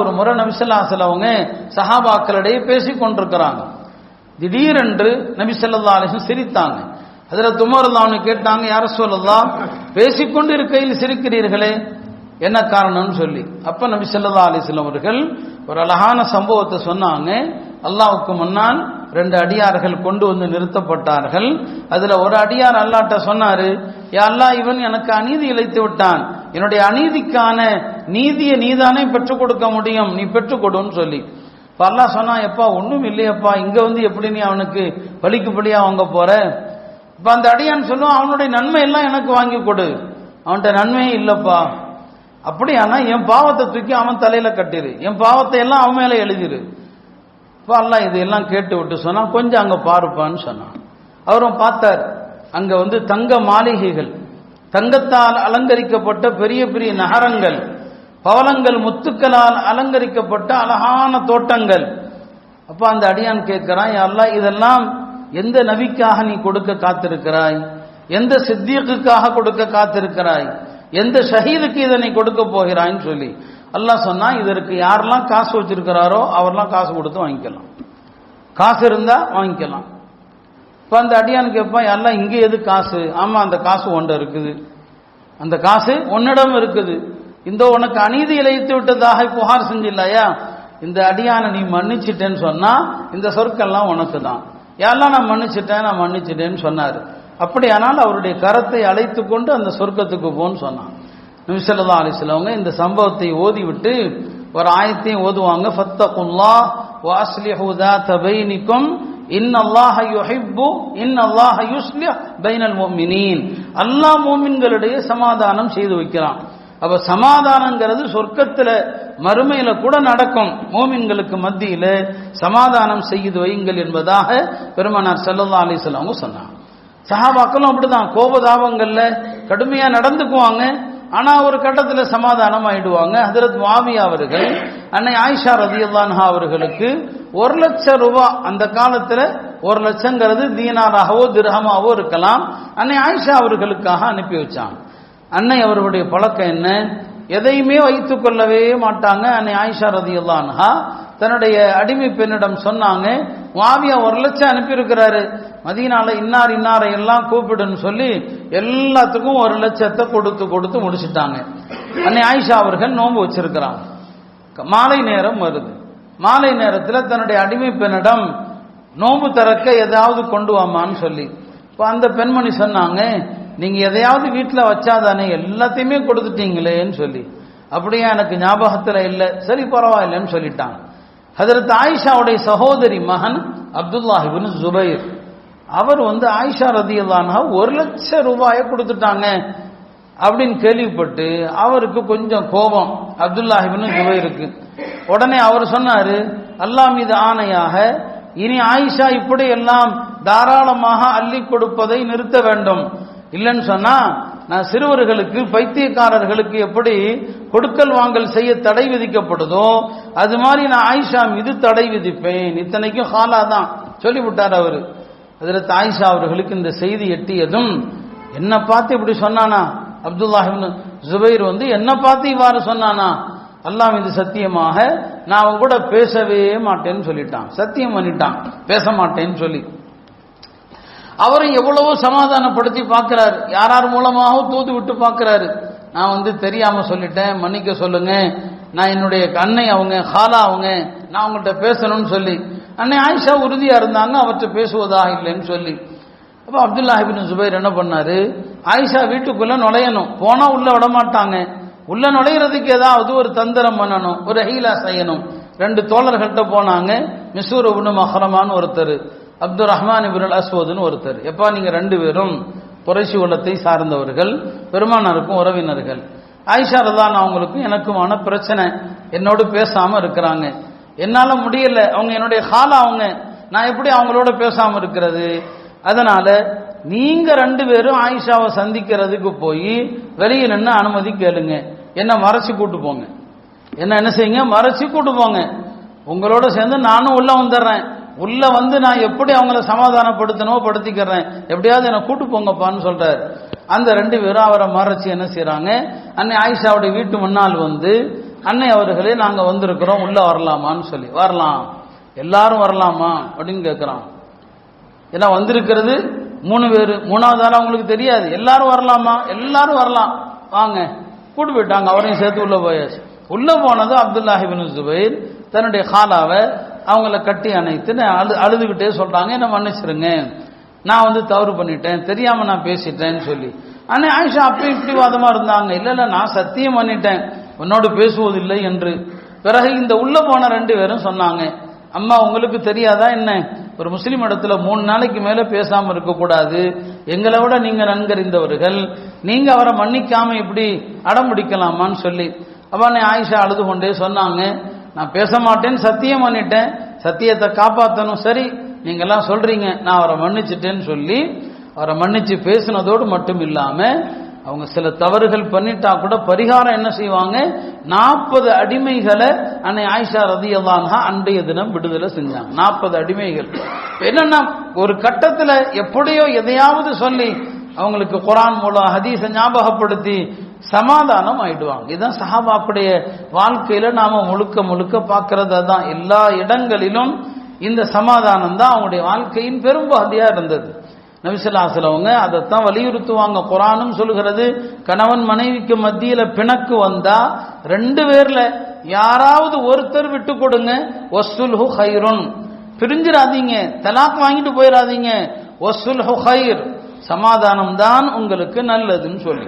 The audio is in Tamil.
ஒரு முறை நபிசல்லாசல் அவங்க சஹாபாக்களிடையே பேசி கொண்டிருக்கிறாங்க. திடீரென்று நபி ஸல்லல்லாஹு சிரித்தாங்க. அதில் துமர்லான்னு கேட்டாங்க யார சொல்லலாம் பேசிக்கொண்டு இருக்கையில் சிரிக்கிறீர்களே என்ன காரணம்னு சொல்லி. அப்ப நபி ஸல்லல்லாஹு அலைஹி அவர்கள் ஒரு அழகான சம்பவத்தை சொன்னாங்க. அல்லாவுக்கு முன்னால் ரெண்டு அடியார்கள் கொண்டு வந்து நிறுத்தப்பட்டார்கள். அதுல ஒரு அடியார் அல்லாட்ட சொன்னாரு யா அல்லா இவன் எனக்கு அநீதி இழைத்து விட்டான். என்னுடைய அநீதிக்கான நீதியை நீதானே பெற்றுக் கொடுக்க முடியும். நீ பெற்றுக் கொடுன்னு சொல்லி. இப்ப அல்லாஹ் சொன்னா எப்பா ஒன்றும் இல்லையப்பா இங்க வந்து எப்படி நீ அவனுக்கு பலிக்கு பலியா வாங்க போற? இப்ப அந்த அடியான் சொல்லுவான் அவனுடைய நன்மை எல்லாம் எனக்கு வாங்கி கொடு. அவன்கிட்ட நன்மையே இல்லப்பா. அப்படியானா என் பாவத்தை தூக்கி அவன் தலையில கட்டிரு. என் பாவத்தை எல்லாம் அவன் மேல எழுதிரு. இப்போ அல்லாஹ் இதெல்லாம் கேட்டு விட்டு சொன்னா கொஞ்சம் அங்க பாருப்பான்னு சொன்னான். அவரும் பார்த்தார் அங்க வந்து தங்க மாளிகைகள். தங்கத்தால் அலங்கரிக்கப்பட்ட பெரிய பெரிய நகரங்கள் பவளங்கள் முத்துக்களால் அலங்கரிக்கப்பட்ட அழகான தோட்டங்கள். அப்ப அந்த அடியான் கேட்கிறான் "யா இதெல்லாம் எந்த நபிக்காக நீ கொடுக்க காத்திருக்கிறாய்? எந்த சித்தியக்குக்காக கொடுக்க காத்திருக்கிறாய்? எந்த ஷஹீதுக்கு இதை நீ கொடுக்க போகிறாய்ன்னு சொல்லி. அல்லாஹ் சொன்னா இதற்கு யாரெல்லாம் காசு வச்சிருக்கிறாரோ அவர்லாம் காசு கொடுத்து வாங்கிக்கலாம். காசு இருந்தா வாங்கிக்கலாம். இப்போ அந்த அடியான் கேட்பான் எல்லாம் இங்கே எது காசு? ஆமாம் அந்த காசு ஒன்று இருக்குது. அந்த காசு உன்னிடம் இருக்குது. இந்த உனக்கு அநீதி இழைத்து விட்டதாக புகார் செஞ்சில்லையா? இந்த அடியானை நீ மன்னிச்சிட்டேன்னு சொன்னால் இந்த சொற்கள்லாம் உனக்கு தான் எல்லாம் நான் மன்னிச்சிட்டேன் நான் மன்னிச்சிட்டேன்னு சொன்னார். அப்படியானால் அவருடைய கரத்தை அழைத்து கொண்டு அந்த சொர்க்கத்துக்கு போன்னு சொன்னான். நிமிஷல்லா ஆலிசிலவங்க இந்த சம்பவத்தை ஓதிவிட்டு ஒரு ஆயத்தையும் ஓதுவாங்க. ஃபத்தகுல்லா வாஸ்லிஹூதா தபைனிக்கும் அல்லா மோமின்களுடைய சமாதானம் செய்து வைக்கிறான். அப்ப சமாதானங்கிறது சொர்க்கத்துல மறுமையில கூட நடக்கும். மோமின்களுக்கு மத்தியில சமாதானம் செய்து வையுங்கள் என்பதாக பெருமனார் செல்லல்லா அலிஸ்லாம் சொன்னான் சொன்னாங்க. சஹாபாக்களும் அப்படிதான். கோபதாபங்கள்ல கடுமையா நடந்துக்குவாங்க. ஆனா ஒரு கட்டத்துல சமாதானம் ஆயிடுவாங்க. ஹதரத் மாவியா அவர்கள் அன்னை ஆயிஷா ரதியுல்லான்ஹா அவர்களுக்கு ஒரு லட்சம் ரூபாய் அந்த காலத்துல ஒரு லட்சங்கிறது தீனாராகவோ திரகமாகவோ இருக்கலாம். அன்னை ஆயிஷா அவர்களுக்காக அனுப்பி வச்சாங்க அன்னை அவர்களுடைய பழக்கம் என்ன? எதையுமே வைத்துக் கொள்ளவே மாட்டாங்க. அன்னை ஆயிஷா ரதியுல்லான்ஹா தன்னுடைய அடிமை பெண்ணிடம் சொன்னாங்க மாவியா ஒரு லட்சம் அனுப்பியிருக்கிறாரு. மதியனால இன்னார் இன்னாரை எல்லாம் கூப்பிடுன்னு சொல்லி எல்லாத்துக்கும் ஒரு லட்சத்தை கொடுத்து கொடுத்து முடிச்சிட்டாங்க. அன்னை ஆயிஷா அவர்கள் நோன்பு வச்சிருக்கிறாங்க. மாலை நேரம் வருது. மாலை நேரத்தில் தன்னுடைய அடிமை பெண்ணிடம் நோம்பு திறக்க எதாவது கொண்டு வாமான்னு சொல்லி. இப்போ அந்த பெண்மணி சொன்னாங்க நீங்க எதையாவது வீட்டில் வச்சாதானே எல்லாத்தையுமே கொடுத்துட்டீங்களேன்னு சொல்லி. அப்படியே எனக்கு ஞாபகத்தில் இல்லை. சரி பரவாயில்லன்னு சொல்லிட்டாங்க. ஹதரத் ஆயிஷாவுடைய சகோதரி மகன் அப்துல்லாஹிபின் ஜுபைர் அவர் வந்து ஆயிஷா ரதியல்லானா ஒரு லட்சம் ரூபாயை கொடுத்துட்டாங்க அப்படின்னு கேள்விப்பட்டு அவருக்கு கொஞ்சம் கோபம் அப்துல்லாஹிபின் ஜுபைருக்கு. உடனே அவர் சொன்னாரு அல்லாஹ் மீது ஆணையாக இனி ஆயிஷா இப்படி எல்லாம் தாராளமாக அள்ளி கொடுப்பதை நிறுத்த வேண்டும். இல்லைன்னு சொன்னா நான் சிறுவர்களுக்கு பைத்தியக்காரர்களுக்கு எப்படி கொடுக்கல் வாங்கல் செய்ய தடை விதிக்கப்படுதோ அது மாதிரி நான் ஆயிஷா மீது தடை விதிப்பேன். இத்தனைக்கும் ஹாலா தான். சொல்லிவிட்டார் அவரு. அதில் ஆயிஷா அவர்களுக்கு இந்த செய்தி எட்டியதும் என்ன பார்த்து இப்படி சொன்னானா? அப்துல்லாஹிபின் ஜுபைர் வந்து என்ன பார்த்து இவ்வாறு சொன்னானா? அல்லாம் இது சத்தியமாக நான் அவன் கூட பேசவே மாட்டேன்னு சொல்லிட்டான். சத்தியம் பண்ணிட்டான். பேச மாட்டேன்னு சொல்லி. அவரும் எவ்வளவோ சமாதானப்படுத்தி பார்க்கிறாரு. யார் யார் மூலமாகவும் தூது விட்டு பார்க்கிறாரு. நான் வந்து தெரியாம சொல்லிட்டேன். மன்னிக்க சொல்லுங்க. நான் என்னுடைய அன்னை அவங்க ஹாலா அவங்க நான் அவங்கள்ட்ட பேசணும்னு சொல்லி. அன்னை ஆயிஷா உறுதியா இருந்தாங்க. அவர்கிட்ட பேசுவதாக இல்லைன்னு சொல்லி. அப்போ அப்துல்லாஹிபின் சுபைர் என்ன பண்ணாரு? ஆயிஷா வீட்டுக்குள்ள நுழையணும். போனா உள்ள விட மாட்டாங்க உள்ள நுழையிறதுக்கு ஏதாவது ஒரு தந்திரம் பண்ணணும் ஒரு ஹீலா செய்யணும். ரெண்டு தோழர்கள்ட்ட போனாங்க மிசூர் உபுனு மஹரமான்னு ஒருத்தர் அப்துல் ரஹ்மான் இபுல் அஸ்வதுன்னு ஒருத்தர். எப்பா நீங்க ரெண்டு பேரும் குறைசி உள்ளத்தை சார்ந்தவர்கள் பெருமானாருக்கும் உறவினர்கள். ஆயிஷா ரதான் அவங்களுக்கும் எனக்குமான பிரச்சனை. என்னோடு பேசாம இருக்கிறாங்க. என்னால முடியல. அவங்க என்னுடைய ஹாலா அவங்க. நான் எப்படி அவங்களோட பேசாம இருக்கிறது? அதனால நீங்க ரெண்டு பேரும் ஆயிஷாவை சந்திக்கிறதுக்கு போய் வெளியே நின்று அனுமதி கேளுங்க. என்ன மறைச்சு கூட்டு போங்க. என்ன என்ன செய்யுங்க? மறைச்சு கூட்டு போங்க. உங்களோட சேர்ந்து நானும் உள்ள வந்துடுறேன். உள்ள வந்து நான் எப்படி அவங்கள சமாதானப்படுத்தனோ படுத்திக்கிறேன். எப்படியாவது என்னை கூட்டு போங்கப்பான்னு சொல்றாரு. அந்த ரெண்டு பேரும் அவரை மறைச்சு என்ன செய்யறாங்க அன்னை ஆயிஷாவுடைய வீட்டு முன்னால் வந்து அன்னை அவர்களே நாங்க வந்திருக்கிறோம் உள்ள வரலாமான்னு சொல்லி. வரலாம். எல்லாரும் வரலாமா? அப்படின்னு கேட்கிறான் ஏன்னா வந்திருக்கிறது மூணு பேர். மூணாவது ஆள் அவங்களுக்கு தெரியாது. எல்லாரும் வரலாமா? எல்லாரும் வரலாம். வாங்க. கூட்டு போயிட்டாங்க அவரையும் சேர்த்து உள்ள போயாச்சு. உள்ள போனது அப்துல்லாஹிபின் ஜுபைர் தன்னுடைய காலாவை அவங்கள கட்டி அணைத்து அழு அழுதுகிட்டே சொல்றாங்க என்ன மன்னிச்சிருங்க. நான் வந்து தவறு பண்ணிட்டேன். தெரியாம நான் பேசிட்டேன்னு சொல்லி. ஆனா ஆயிஷா அப்பயும் இப்படி வாதமா இருந்தாங்க. இல்ல இல்ல நான் சத்தியம் பண்ணிட்டேன். உன்னோடு பேசுவதில்லை என்று. பிறகு இந்த உள்ள போன ரெண்டு பேரும் சொன்னாங்க அம்மா உங்களுக்கு தெரியாதா என்ன? ஒரு முஸ்லீம் இடத்துல மூணு நாளைக்கு மேல பேசாம இருக்கக்கூடாது. எங்களை விட நீங்க நன்கறிந்தவர்கள். நீங்க அவரை மன்னிக்காம இப்படி அடம்பிடிக்கலாமான்னு சொல்லி அவனை ஆயிஷா அழுது கொண்டே சொன்னாங்க நான் பேச மாட்டேன்னு சத்தியம் பண்ணிட்டேன். சத்தியத்தை காப்பாற்றணும் சரி நீங்கள்லாம் சொல்கிறீங்க சொல்றீங்க. நான் அவரை மன்னிச்சிட்டேன்னு சொல்லி அவரை மன்னிச்சு பேசினதோடு மட்டும் இல்லாம அவங்க சில தவறுகள் பண்ணிட்டா கூட பரிகாரம் என்ன செய்வாங்க? நாற்பது அடிமைகளை அன்னை ஆயிஷா ரதியல்லான்ஹா அன்றைய தினம் விடுதலை செஞ்சாங்க. நாற்பது அடிமைகள். என்னன்னா ஒரு கட்டத்துல எப்படியோ எதையாவது சொல்லி அவங்களுக்கு குரான் மூலம் ஹதீஸை ஞாபகப்படுத்தி சமாதானம் ஆயிடுவாங்க. இதுதான் சஹாபாக்குடைய வாழ்க்கையில நாம முழுக்க முழுக்க பார்க்கறது தான் எல்லா இடங்களிலும் இந்த சமாதானம் தான் அவங்களுடைய வாழ்க்கையின் பெரும்பகுதியா இருந்தது. நபிசல்லாசலவங்க அதைத்தான் வலியுறுத்துவாங்க. குரானும் சொல்லுகிறது கணவன் மனைவிக்கு மத்தியில பிணக்கு வந்தா ரெண்டு பேர்ல யாராவது ஒருத்தர் விட்டு கொடுங்க. ஒசுல்ஹு ஹைருன் பிரிஞ்சிடாதீங்க. தலாக் வாங்கிட்டு போயிடாதீங்க. ஒசுல்ஹு ஹைர் சமாதானம் தான் உங்களுக்கு நல்லதுன்னு சொல்லி.